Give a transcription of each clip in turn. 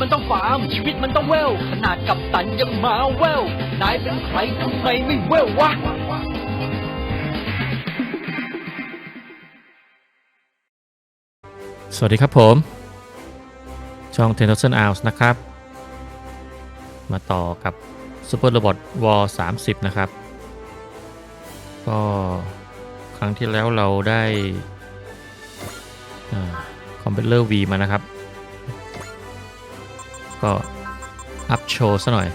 มันต้องฟาร์ม ชีวิตมันต้องเวลขนาดกับตันยังมาเวลนายเป็นใครทำไมไม่เวลวะสวัสดีครับผม ช่อง10 0 0 Hours นะครับ มาต่อกับ Super Robot War 30 นะครับ ก็ครั้งที่แล้วเราได้คอมเพลเลอร์ V มานะครับ ก็อัพโชว์ซะหน่อย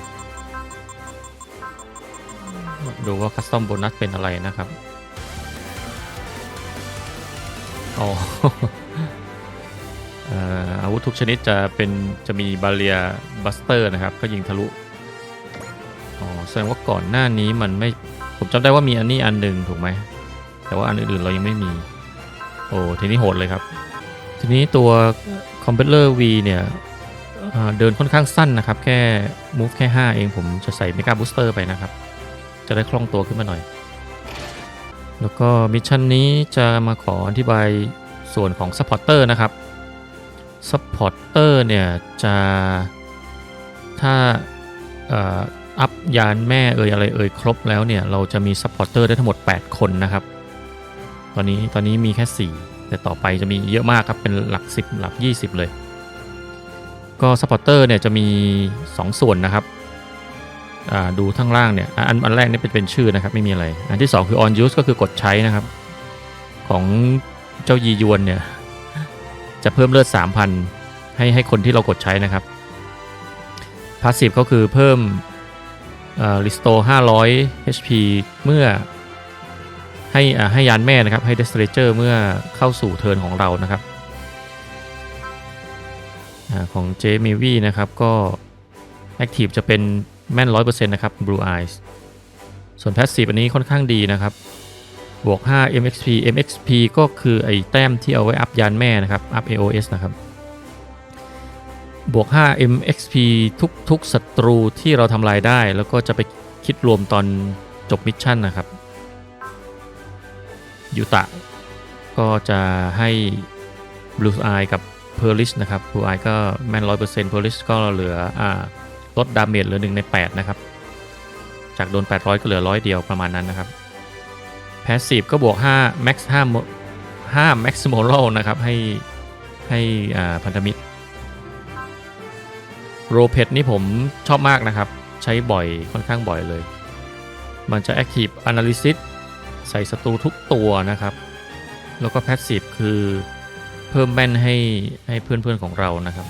ดูว่าคัสตอมโบนัสเป็นอะไรนะครับอ๋ออาวุธทุกชนิดจะเป็นจะมีบาเรียบัสเตอร์นะครับ ก็ยิงทะลุ อ๋อ แสดงว่าก่อนหน้านี้มันไม่ ผมจำได้ว่ามีอันนี้อันหนึ่งถูกไหม แต่ว่าอันอื่นๆเรายังไม่มี โอ้ ทีนี้โหดเลยครับ ทีนี้ตัว c o m p e l l e r V เนี่ย เดินค่อนข้างสั้นนะครับ แค่ move แค่ 5 เองผมจะใส่ Mega Booster ไปนะครับ จะได้คล่องตัวขึ้นมาหน่อย แล้วก็มิชชั่นนี้จะมาขออธิบายส่วนของ Supporter นะครับซัพพอร์เตอร์เนี่ยจะถ้าอัพยานแม่เอ่ยอะไรเอ่ยครบแล้วเนี่ย เราจะมีซัพพอร์เตอร์ได้ทั้งหมด 8 คนนะครับ ตอนนี้ตอนนี้มีแค่ 4 แต่ต่อไปจะมีเยอะมากครับ เป็นหลัก 10 หลัก 20 เลย ก็ซัพพอร์เตอร์เนี่ยจะมี 2 ส่วนนะครับอ่าดูข้างล่างเนี่ยอันอันแรกนี่เป็นเป็นชื่อนะครับไม่มีอะไร อันที่ 2 คือ on use ก็คือกดใช้นะครับ ของเจ้ายียวนเนี่ยจะเพิ่มเลือด 3,000 ให้ให้คนที่เรากดใช้นะครับพาสซีฟก็คือเพิ่มอ่อ restore 500 HP เมื่อให้อ่าให้ยานแม่นะครับให้ Destrager เมื่อเข้าสู่เทิร์นของเรานะครับ ของ j m i v นะครับก็ Active จะเป็นแม่น 100%นะครับ Blue Eyes ส่วน Passive อันนี้ค่อนข้างดีนะครับ บวก 5 MXP MXP ก็คือไอ้แต้มที่เอาไว้อัพยานแม่นะครับ อัพ AOS นะครับ บวก 5 MXP ทุกทุกศัตรูที่เราทำลายได้ แล้วก็จะไปคิดรวมตอนจบมิชชั่นนะครับยูตะก็จะให้ Blue Eye กับ p e r l i s h นะครับ Blue Eye ก็แม่น100% p e r l i s h ก็เหลืออลดดาเมจเหลือ1ใน8นะครับ จากโดน 800 ก็เหลือ100เดียวประมาณนั้นนะครับแพสซีฟก็บวก5 max 5 5 max moral นะครับ ให้ให้พันธมิตรโรเพดนี่ผมชอบมากนะครับ ใช้บ่อยค่อนข้างบ่อยเลย มันจะ active analysis ใส่ศัตรูทุกตัวนะครับ แล้วก็ passive คือ พิ่มแม่นให้ให้เพื่อนๆของเรานะครับ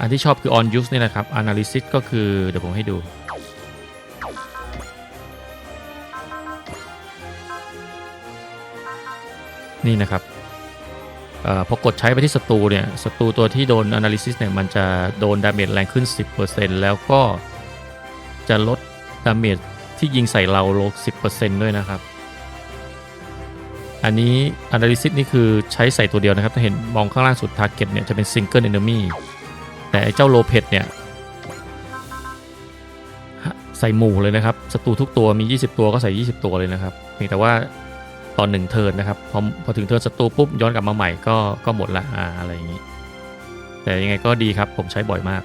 อันที่ชอบคือ on use นี่นะครับ analysis ก็คือเดี๋ยวผมให้ดูนี่นะครับเออพอกดใช้ไปที่ศัตรูเนี่ยศัตรูตัวที่โดน analysis เนี่ยมันจะโดนดาเมจแรงขึ้น 10%แล้วก็จะลดดาเมจที่ยิงใส่เราลง10%ด้วยนะครับ อันนี้ analysis นี่คือใช้ใส่ตัวเดียวนะครับ ถ้าเห็นมองข้างล่างสุด target เนี่ยจะเป็น single enemy แต่ไอ้เจ้าโลเพดเนี่ย ใส่หมู่เลยนะครับศัตรูทุกตัวมี 20 ตัวก็ใส่ 20 ตัวเลยนะครับเพียงแต่ว่าตอนหนึ่งเทิร์นนะครับ พอพอถึงเทิร์นศัตรูปุ๊บย้อนกลับมาใหม่ก็ก็หมดละอ่าอะไรอย่างนี้ แต่ยังไงก็ดีครับผมใช้บ่อยมาก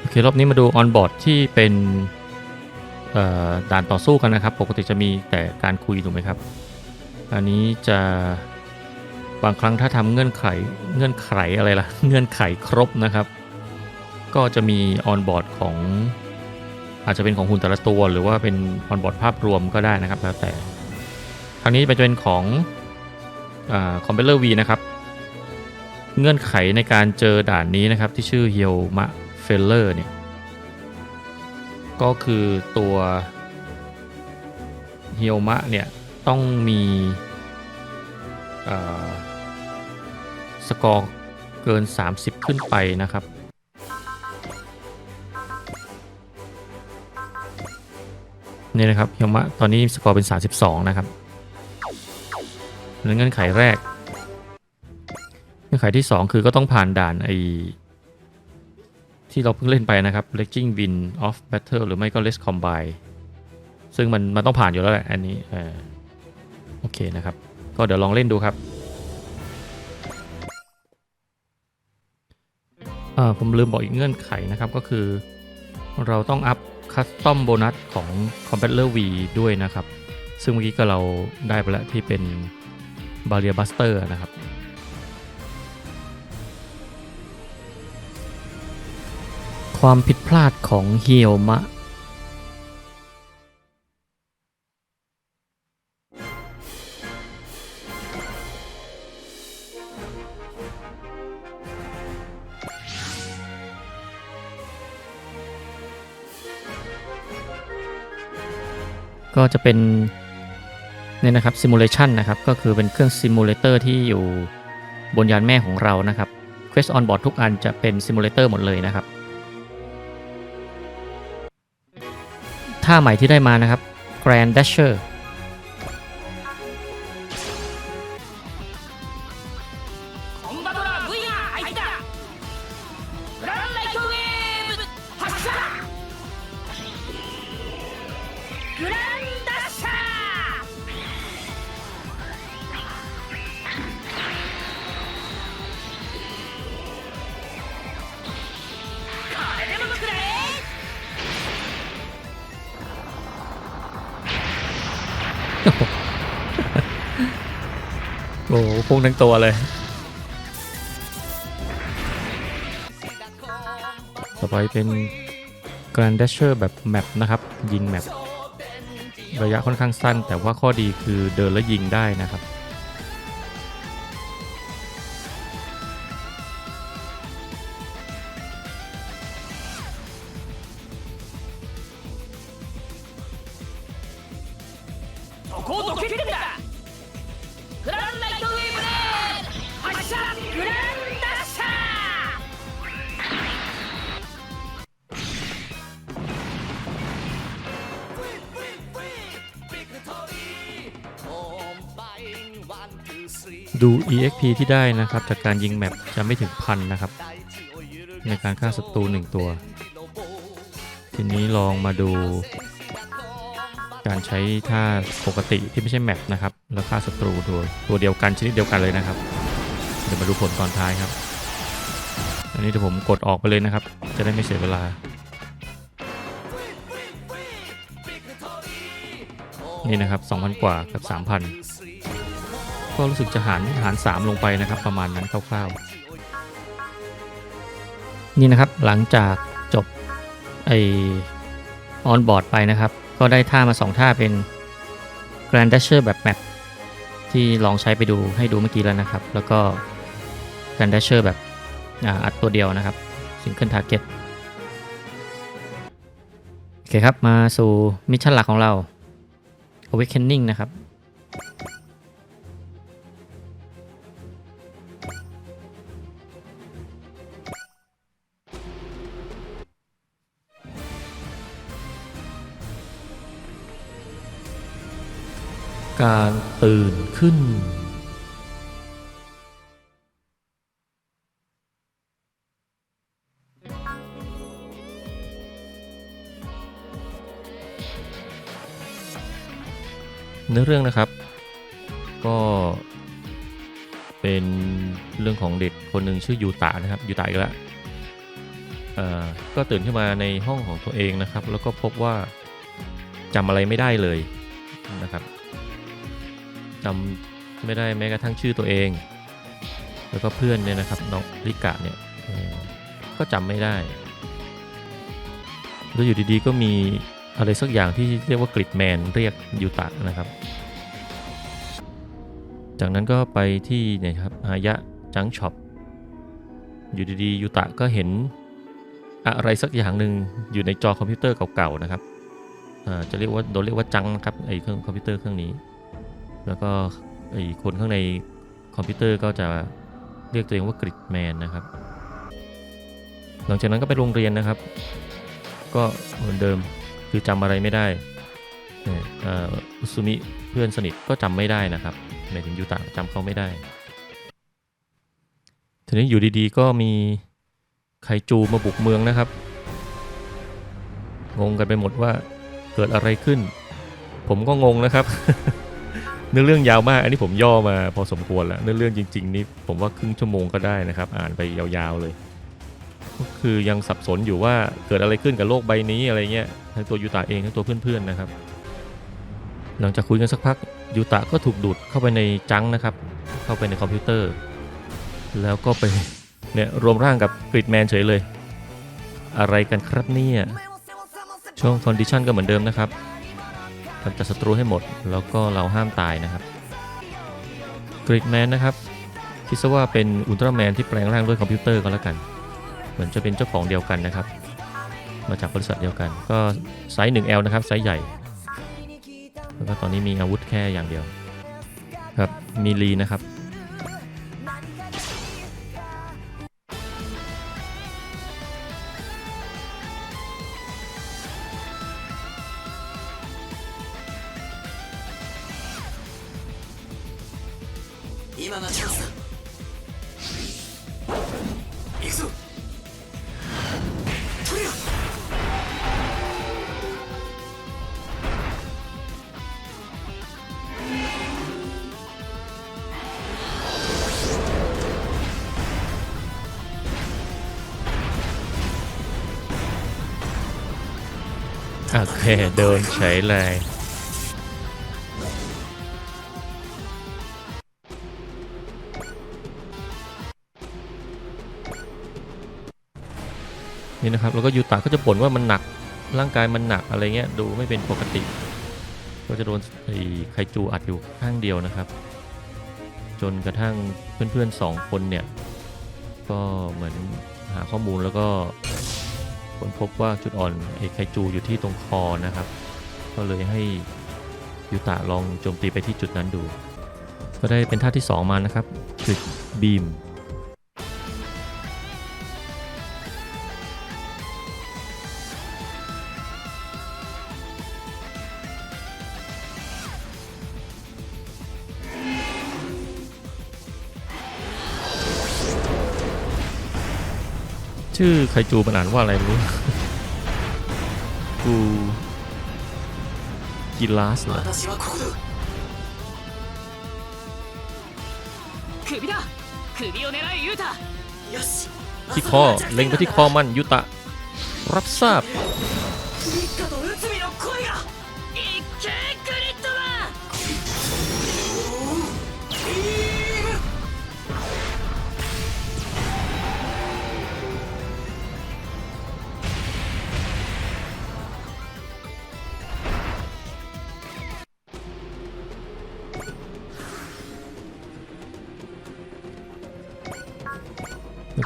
โอเครอบนี้มาดูออนบอร์ดที่เป็นด่านต่อสู้กันนะครับ ปกติจะมีแต่การคุยถูกไหมครับ อันนี้จะบางครั้งถ้าทำเงื่อนไขเงื่อนไขอะไรล่ะ เงื่อนไขครบนะครับ ก็จะมีออนบอร์ดของอาจจะเป็นของหุ่นแต่ละตัว หรือว่าเป็นออนบอร์ดภาพรวมก็ได้นะครับแล้วแต่ครั้งนี้จะเป็นของคอมเพลเลอร์วีนะครับ เงื่อนไขในการเจอด่านนี้นะครับที่ชื่อเฮียวมะเฟลเลอร์เนี่ยก็คือตัวเฮียวมะเนี่ย ต้องมีสกอร์เกิน 30 ขึ้นไปนะครับ นี่นะครับเฮียมะตอนนี้สกอร์เป็น 32 นะครับเงื่อนไขแรก เงื่อนไขที่ 2 คือก็ต้องผ่านด่านไอที่เราเพิ่งเล่นไปนะครับ Legging Win of Battle หรือไม่ก็ Let's Combine ซึ่งมันมันต้องผ่านอยู่แล้วแหละอันนี้เออ โอเคนะครับ ก็เดี๋ยวลองเล่นดูครับเอ่อผมลืมบอกอีกเงื่อนไขนะครับก็คือ เราต้องอัพคัสตอมโบนัสของ Compeller V ด้วยนะครับ ซึ่งเมื่อกี้ก็เราได้ไปแล้วที่เป็น Barrier Buster นะครับ ความผิดพลาดของเฮียวมะ ก็จะเป็นเนี่ยนะครับซิมูเลชันนะครับก็คือเป็นเครื่องซิมูเลเตอร์ที่อยู่บนยานแม่ของเรานะครับ Quest on board ทุกอันจะเป็นซิมูเลเตอร์หมดเลยนะครับท่าใหม่ที่ได้มานะครับ Grand Dasher โอ้โหพุ่งทั้งตัวเลย ต่อไปเป็น Grand Dasher แบบแมปนะครับ ยิงแมประยะค่อนข้างสั้น แต่ว่าข้อดีคือเดินแล้วยิงได้นะครับ そこをどけてんだ ดู EXP ที่ได้นะครับ จากการยิงแมปจะไม่ถึงพันนะครับ ในการฆ่าศัตรูหนึ่งตัว ทีนี้ลองมาดู การใช้ท่าปกติที่ไม่ใช่แมปนะครับ แล้วฆ่าศัตรูตัวตัวเดียวกันชนิดเดียวกันเลยนะครับ เดี๋ยวมาดูผลตอนท้ายครับ อันนี้เดี๋ยวผมกดออกไปเลยนะครับ จะได้ไม่เสียเวลา นี่นะครับ 2,000 กว่ากับ 3,000 ก็รู้สึกจะหารหาร3ลงไปนะครับ ประมาณนั้นคร่าวๆ นี่นะครับหลังจากจบไอออนบอร์ดไปนะครับ ก็ได้ท่ามา 2 ท่าเป็น Grand Dasher แบบแมปที่ลองใช้ไปดูให้ดูเมื่อกี้แล้วนะครับ แล้วก็ Grand Dasher แบบอ,อัดตัวเดียวนะครับ Single Target โอเคครับ มาสู่มิชชั่นหลักของเรา Awakening นะครับ การตื่นขึ้น เนื้อเรื่องนะครับ ก็เป็นเรื่องของเด็กคนหนึ่งชื่อยูตะนะครับยูตะอีกแล้วอ่อก็ตื่นขึ้นมาในห้องของตัวเองนะครับ แล้วก็พบว่าจำอะไรไม่ได้เลยนะครับ จำไม่ได้แม้กระทั่งชื่อตัวเอง แล้วก็เพื่อนเนี่ยนะครับน้องลิกะเนี่ยก็จำไม่ได้แล้วอยู่ดีๆก็มีอะไรสักอย่างที่เรียกว่ากริดแมนเรียกยูตะนะครับ จากนั้นก็ไปที่เนี่ยครับอายะจังช็อปอยู่ดีๆยูตะก็เห็นอะไรสักอย่างหนึ่งอยู่ในจอคอมพิวเตอร์เก่าๆนะครับจะเรียกว่าโดนเรียกว่าจังนะครับไอเครื่องคอมพิวเตอร์เครื่องนี้ แล้วก็ไอคนข้างในคอมพิวเตอร์ก็จะเรียกตัวเองว่ากริดแมนนะครับ หลังจากนั้นก็ไปโรงเรียนนะครับ ก็เหมือนเดิมคือจำอะไรไม่ได้เนี่ยเอ่ออุซุมิเพื่อนสนิทก็จำไม่ได้นะครับหมายถึงยูตะจำเขาไม่ได้ ทีนี้อยู่ดีๆ ก็มีไคจูมาบุกเมืองนะครับ งงกันไปหมดว่าเกิดอะไรขึ้น ผมก็งงนะครับ เนื้อเรื่องยาวมาก อันนี้ผมย่อมาพอสมควรแล้วเนื้อเรื่องจริง ๆ นี่ผมว่าครึ่งชั่วโมงก็ได้นะครับ อ่านไปยาวๆเลย ก็คือยังสับสนอยู่ว่าเกิดอะไรขึ้นกับโลกใบนี้อะไรเงี้ยทั้งตัวยูตะเองทั้งตัวเพื่อนๆนะครับ หลังจากคุยกันสักพักยูตะก็ถูกดูดเข้าไปในจังนะครับ เข้าไปในคอมพิวเตอร์ แล้วก็ไปเนี่ยรวมร่างกับกริดแมนเฉยเลย อะไรกันครับเนี่ยช่วงคอนดิชันก็เหมือนเดิมนะครับ กำจัดศัตรูให้หมด แล้วก็เราห้ามตายนะครับกริดแมนนะครับคิดซะว่าเป็นอุลตร้าแมนที่แปลงร่างด้วยคอมพิวเตอร์ก็แล้วกัน เหมือนจะเป็นเจ้าของเดียวกันนะครับ มาจากบริษัทเดียวกัน ก็ไซส์ 1L นะครับไซส์ใหญ่ แล้วก็ตอนนี้มีอาวุธแค่อย่างเดียวครับมีลีนะครับ โอเคเดินเฉยเลยนี่นะครับแล้วก็ยูตะก็จะบ่นว่ามันหนักร่างกายมันหนักอะไรเงี้ยดูไม่เป็นปกติ ก็จะโดนไอ้ไคจูอัดอยู่ข้างเดียวนะครับ จนกระทั่งเพื่อนๆสองคนเนี่ย ก็เหมือนหาข้อมูลแล้วก็ ค้นพบว่าจุดอ่อนไอ้ไคจูอยู่ที่ตรงคอนะครับ ก็เลยให้ยูตะลองโจมตีไปที่จุดนั้นดู ก็ได้เป็นท่าที่ 2 มานะครับคือบีม ชื่อไคจูมันอ่านว่าอะไรรู้กูกิลาสเหรอที่คอเล็งไปที่คอมันยุตะ รับทราบ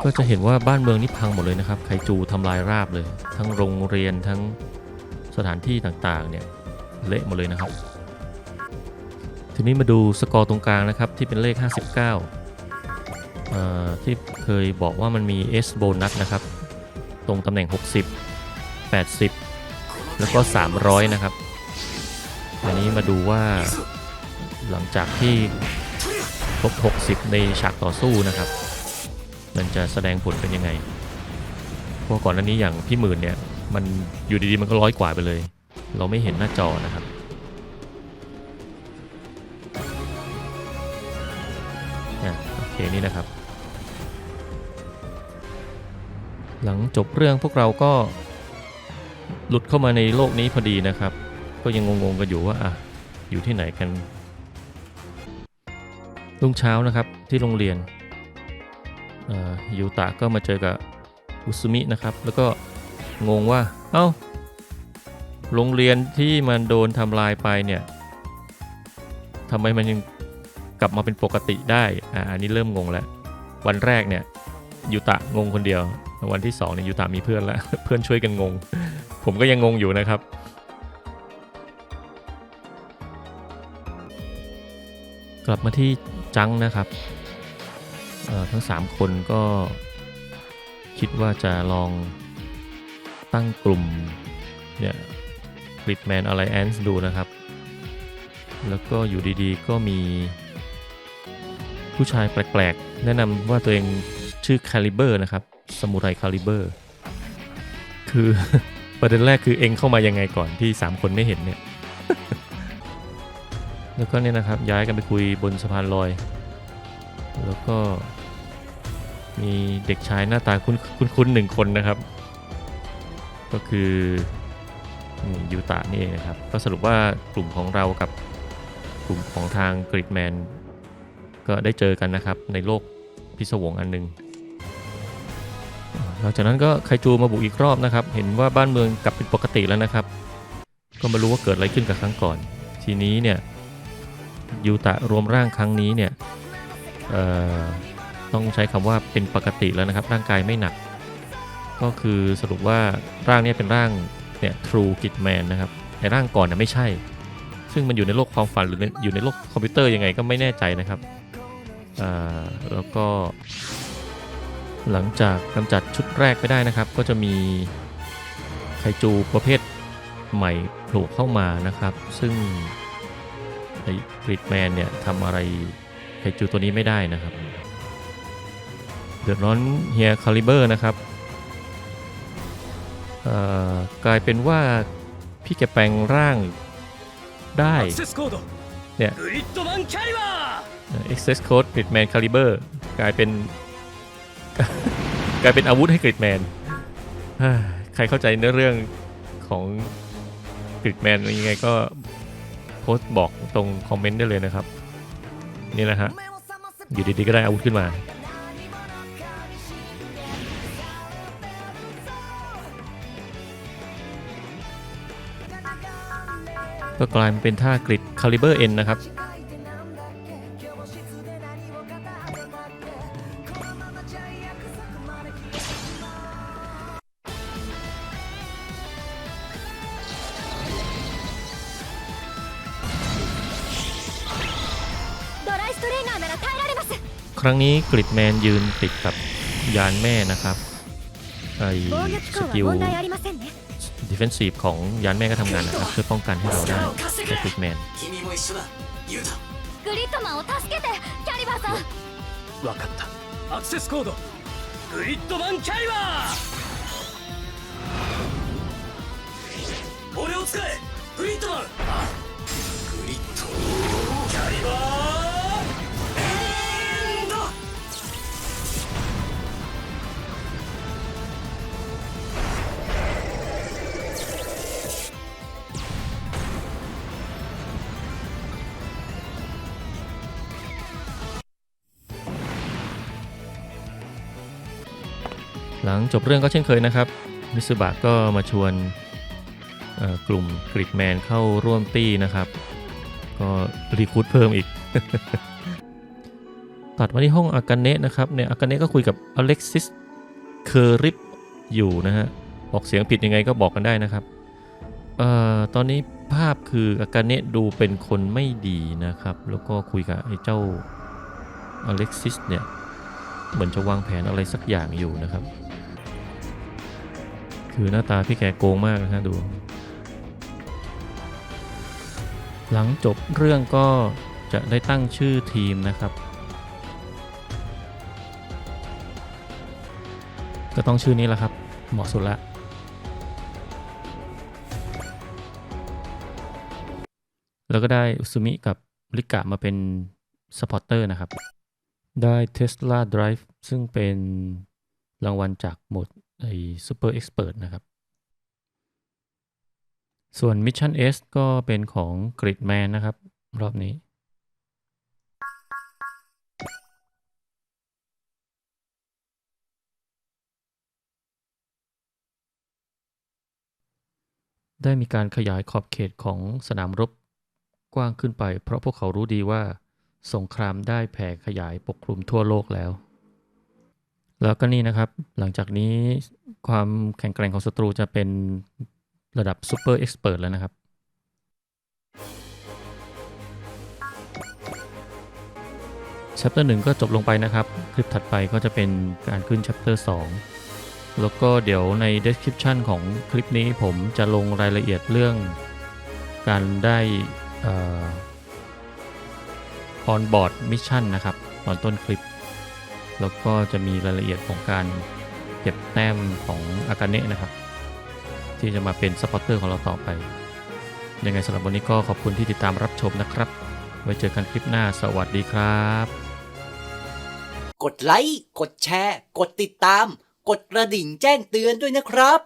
ก็จะเห็นว่าบ้านเมืองนี่พังหมดเลยนะครับ ไคจูทำลายราบเลย ทั้งโรงเรียนทั้งสถานที่ต่างๆเนี่ยเละหมดเลยนะครับ ทีนี้มาดูสกอร์ตรงกลางนะครับที่เป็นเลข 59เอ่อที่เคยบอกว่ามันมี S โบนัสนะครับ ตรงตำแหน่ง 60 80 แล้วก็ 300 นะครับอันนี้มาดูว่าหลังจากที่ครบ 60 ในฉากต่อสู้นะครับ มันจะแสดงผลเป็นยังไงเพราะก่อนหน้านี้อย่างพี่หมื่นเนี่ย มันอยู่ดีๆมันก็ร้อยกว่าไปเลย เราไม่เห็นหน้าจอนะครับอะโอเคนี่นะครับ หลังจบเรื่องพวกเราก็หลุดเข้ามาในโลกนี้พอดีนะครับ ก็ยังงงๆกันอยู่ว่าอะอยู่ที่ไหนกันรุ่งเช้านะครับที่โรงเรียน ยูตะก็มาเจอกับอุซุมินะครับ แล้วก็งงว่า เอ้า โรงเรียนที่มันโดนทำลายไปเนี่ยทำไมมันยังกลับมาเป็นปกติได้ อ่า อันนี้เริ่มงงแล้ว วันแรกเนี่ยยูตะงงคนเดียว วันที่สองเนี่ยยูตะมีเพื่อนแล้ว เพื่อนช่วยกันงง ผมก็ยังงงอยู่นะครับ กลับมาที่จังนะครับ ทั้ง 3 คนก็คิดว่าจะลองตั้งกลุ่มเนี่ย Gridman Alliance ดูนะครับ แล้วก็อยู่ดีๆ ก็มีผู้ชายแปลกๆ แนะนำว่าตัวเองชื่อ Caliber นะครับสมุไร Caliber คือประเด็นแรกคือเองเข้ามายังไงก่อนที่ 3 คนไม่เห็นเนี่ย แล้วก็เนี่ยนะครับย้ายกันไปคุยบนสะพานลอย แล้วก็ มีเด็กชายหน้าตาคุ้นคุ้นคุ้นหนึ่งคนนะครับ ก็คือนี่ยูตะนี่เองนะครับ ก็สรุปว่ากลุ่มของเรากับกลุ่มของทางกริดแมนก็ได้เจอกันนะครับในโลกพิศวงอันหนึงหลังจากนั้นก็ไคจูมาบุกอีกรอบนะครับ เห็นว่าบ้านเมืองกลับเป็นปกติแล้วนะครับ ก็ไม่รู้ว่าเกิดอะไรขึ้นกับครั้งก่อน ทีนี้เนี่ยยูตะรวมร่างครั้งนี้เนี่ยเอ่อ ต้องใช้คำว่าเป็นปกติแล้วนะครับ ร่างกายไม่หนัก ก็คือสรุปว่าร่างนี้เป็นร่างเนี่ย True Git Man นะครับในร่างก่อนน่ะไม่ใช่ ซึ่งมันอยู่ในโลกความฝันหรืออยู่ในโลกคอมพิวเตอร์ยังไงก็ไม่แน่ใจนะครับแล้วก็ หลังจากกำจัดชุดแรกไปได้นะครับ ก็จะมีไคจูประเภทใหม่โผล่เข้ามานะครับ ซึ่งไอ้กริดแมนเนี่ยทำอะไรไคจูตัวนี้ไม่ได้นะครับ เดือดร้อนเฮียคาลิเบอร์นะครับกลายเป็นว่าพี่แกแปลงร่างได้เนี่ยเอ็กเซสโ Code g r แมนคาลิเบอร์กลายเป็น กลายเป็นอาวุธให้กริดแมนใครเข้าใจเนื้อเรื่องของกริดแมนยังไงก็โพสต์บอกตรงคอมเมนต์ได้เลยนะครับ นี่แหละฮะ อยู่ดีๆก็ได้อาวุธขึ้นมา ก็กลายเป็นท่ากริดคาลิเบอร์เอ็นนะครับ ครั้งนี้กริดแมนยืนติดกับยานแม่นะครับไอสกิล ดิเฟนซีฟของยานแม่ก็ทำงานนะครับช่วยป้องกันให้เราได้ในกริดแมน 君も一緒だユウタグリッドマンを助けてキャリバーさん分かったアクセスコードグリッドマンキャリバー俺を使えグリッドマングリッドキャリバー หลังจบเรื่องก็เช่นเคยนะครับ มิสบะก็มาชวนกลุ่มกริดแมนเข้าร่วมตี้นะครับ ก็รีคูดเพิ่มอีก ตัดมาที่ห้องอากาเนะนะครับเนี่ยอากาเนะก็คุยกับอเล็กซิสเคอริปอยู่นะฮะออกเสียงผิดยังไงก็บอกกันได้นะครับเอ่อตอนนี้ภาพคืออากาเนะดูเป็นคนไม่ดีนะครับ แล้วก็คุยกับไอ้เจ้าอเล็กซิสเนี่ย เหมือนจะวางแผนอะไรสักอย่างอยู่นะครับ คือหน้าตาพี่แกโกงมากนะฮะดู หลังจบเรื่องก็จะได้ตั้งชื่อทีมนะครับ ก็ต้องชื่อนี้แหละครับ เหมาะสุดละแล้วก็ได้อุซุมิกับลิกะมาเป็นสปอร์เตอร์นะครับ ได้ Tesla Drive ซึ่งเป็นรางวัลจากหมด ไอ้ Super Expert นะครับ ส่วน Mission S ก็เป็นของ Gridman นะครับ รอบนี้ ได้มีการขยายขอบเขตของสนามรบกว้างขึ้นไป เพราะพวกเขารู้ดีว่าสงครามได้แผ่ขยายปกคลุมทั่วโลกแล้ว แล้วก็นี่นะครับ หลังจากนี้ความแข็งแกร่งของศัตรูจะเป็นระดับซูเปอร์เอ็กซ์เพรสแล้วนะครับ chapter 1 ก็จบลงไปนะครับ คลิปถัดไปก็จะเป็นการขึ้น chapter 2 แล้วก็เดี๋ยวใน description ของคลิปนี้ผมจะลงรายละเอียดเรื่องการได้ออ on board mission นะครับ ตอนต้นคลิป แล้วก็จะมีรายละเอียดของการเก็บแต้มของอากาเนะนะครับ ที่จะมาเป็นสปอร์เตอร์ของเราต่อไป ยังไงสำหรับวันนี้ก็ขอบคุณที่ติดตามรับชมนะครับ ไว้เจอกันคลิปหน้าสวัสดีครับ กดไลค์ กดแชร์ กดติดตาม กดกระดิ่งแจ้งเตือนด้วยนะครับ